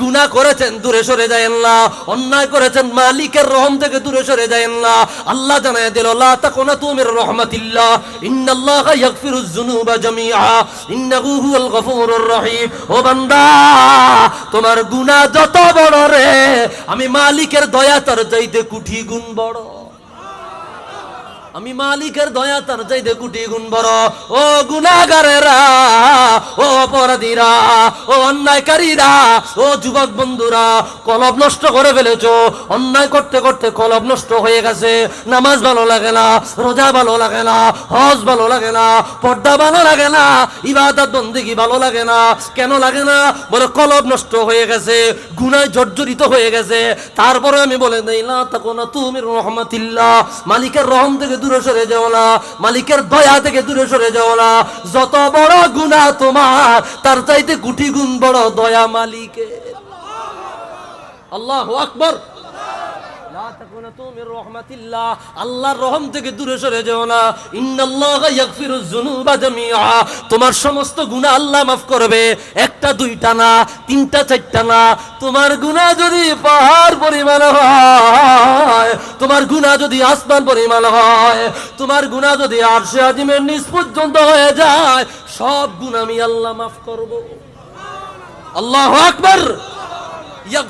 গুনাহ করেছেন, দূরে সরে যায়েন না অন্যায় করেছেন, মালিকের রহম থেকে দূরে সরে যায়েন না আল্লাহ জানায় দিল, লা তাকুনাতু মির রাহমাতিল্লাহ, ইন্নাল্লাহা ইয়াগফিরুজ যুনুবা জামিআ, ইন্নাহু হুয়াল গফুরুর রহিম। ও বান্দা, তোমার গুনাহ যত বড় রে, আমি মালিকের দয়া তার চাইতে কুঠি গুণ বড়। আমি মালিকের দয়া তার চাইতে কোটি গুণ বড়। ও গুনাগারেরা ও অপরাধীরা, ও অন্যায়কারীরা, ও যুবক বন্ধুরা, কলব নষ্ট করে ফেলেছো। অন্যায় করতে করতে কলব নষ্ট হয়ে গেছে। নামাজ ভালো লাগে না, রোজা ভালো লাগে না, হজ ভালো লাগে না, পর্দা ভালো লাগে না, ইবাদত বন্দিগি ভালো লাগে না। কেন লাগে না? বলে কলব নষ্ট হয়ে গেছে, গুনায় জর্জরিত হয়ে গেছে। তারপরে আমি বলে দেই না তখন তুমি রহমাতিল্লাহ। মালিকের রহম থেকে দূরে সরে যাও না। মালিকের দয়া থেকে দূরে সরে যাও না। যত বড় গুণা তোমার, তার চাইতে গুটি গুণ বড় দয়া মালিকের। আল্লাহ আকবর লা তাকুনাতু মির রাহমাতিল্লাহ তোমার সমস্ত গুনাহ আল্লাহ মাফ করবে। একটা, দুইটা না, তিনটা, চারটা না। তোমার গুনাহ যদি পাহাড় পরিমাণ হয়, তোমার গুনাহ যদি আসমান পরিমাণ হয়, তোমার গুনাহ যদি আরশে আজিমের নিচ পর্যন্ত হয়ে যায়, সব গুনাহ আমি আল্লাহ মাফ করব। আল্লাহ আকবার!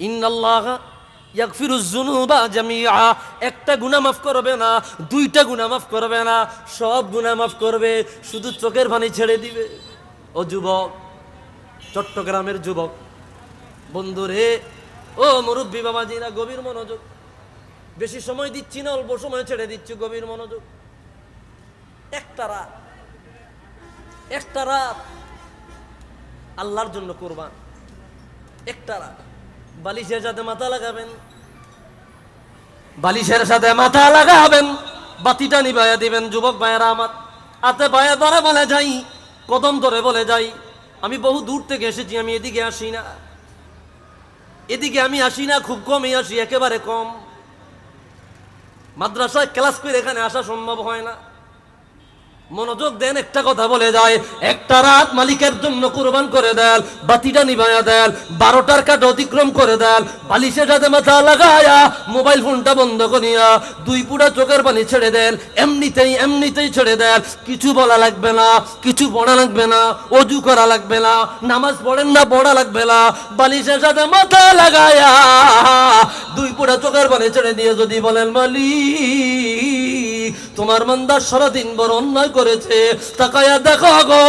ইন্নাল্লাহ একটা গুনাহ মাফ করবে না, দুইটা গুনাহ মাফ করবে না, সব গুনাহ মাফ করবে, শুধু চোখের পানি ছেড়ে দিবে। ও যুবক, চট্টগ্রামের যুবক, বন্ধুরে, ও মুরব্বী বাবাজিরা, গভীর মনোযোগ। বেশি সময় দিচ্ছি না, অল্প সময় ছেড়ে দিচ্ছি, গভীর মনোযোগ। একটা রাত একটা রাত, আল্লাহর জন্য কোরবান। একটা রাত। বালিশের সাথে মাথা লাগাবেন। বালিশের সাথে মাথা লাগাবেন, বাতিটা নিবাইয়া দিবেন যুবক ভাইয়েরা আমার। হাতে পায়ে ধরে বলে যাই, কদম ধরে বলে যাই, আমি বহু দূর থেকে এসেছি, আমি এদিকে আসি না। এদিকে আমি আসি না, খুব কমই আসি, একেবারে কম। মাদ্রাসায় ক্লাস করে এখানে আসা সম্ভব হয় না। মনোযোগ দেন, একটা কথা বলে যায়। একটা রাত মালিকের জন্য কুরবান করে দেন বাতিটা নিভায়া দেন বারোটার কাঠ অতিক্রম করে দেন বালিশের সাথে মাথা লাগায়া মোবাইল ফোনটা বন্ধ করিয়া দুই পুরা চোখের পানি ছেড়ে দেন এমনিতেই এমনিতেই ছেড়ে দেন কিছু বলা লাগবে না, কিছু পড়া লাগবে না, অজু করা লাগবে না, নামাজ পড়েন না, পড়া লাগবে না বালিশের সাথে মাথা লাগায়া দুই পুরা চোখের পানি ছেড়ে দিয়ে যদি বলেন মালিক তোমার মন্দার সারাদিন বড় অন্যায় করেছে। তাকায়া দেখো গো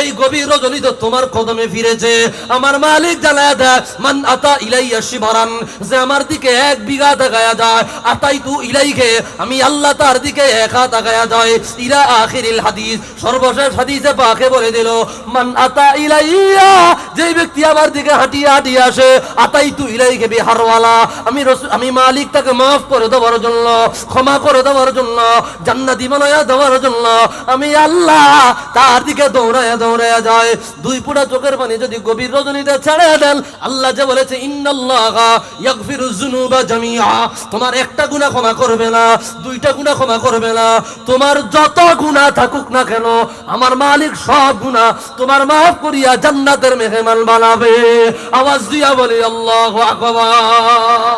এই গভীর রজনী তো তোমার কদমে ফিরেছে। আমার মালিক জানায় দেয় মান আতা ইলাইয়া শিবরান, যে আমার দিকে এক বিঘা তাকায়া যায় আতাই তু ইলাইকে, আমি আল্লাহ তার দিকে এক তাকায়া যায়। ইরা আখিরিল হাদিস, সর্বশেষ হাদিসে পাকে বলে দিল, মান আতা ইলাইয়া যে ব্যক্তি আমার দিকে হাঁটিয়ে হাঁটিয়ে আসে আতাই তু ইলাইকে বিহারওয়ালা, আমি আমি মালিক তাকে মাফ করে দেওয়ার জন্য, ক্ষমা করে দেওয়ার জন্য জান্নাতি বানায়া দেওয়ার জন্য আমি আল্লাহ তার দিকে দৌড়ায়া দৌড়ায়া যায় দুই পুরা চোখের পানি যদি গভীর রজনীতে ছেড়ে দেন, আল্লাহ যে বলেছে তোমার একটা গুনাহ ক্ষমা করবে না, দুইটা গুনাহ ক্ষমা করবে না। তোমার যত গুনাহ থাকুক না কেন, আমার মালিক সব গুনাহ তোমার মাফ করিয়া জান্নাতের মেহমান বানাবে। আওয়াজ দিয়া বলি, আল্লাহু আকবার।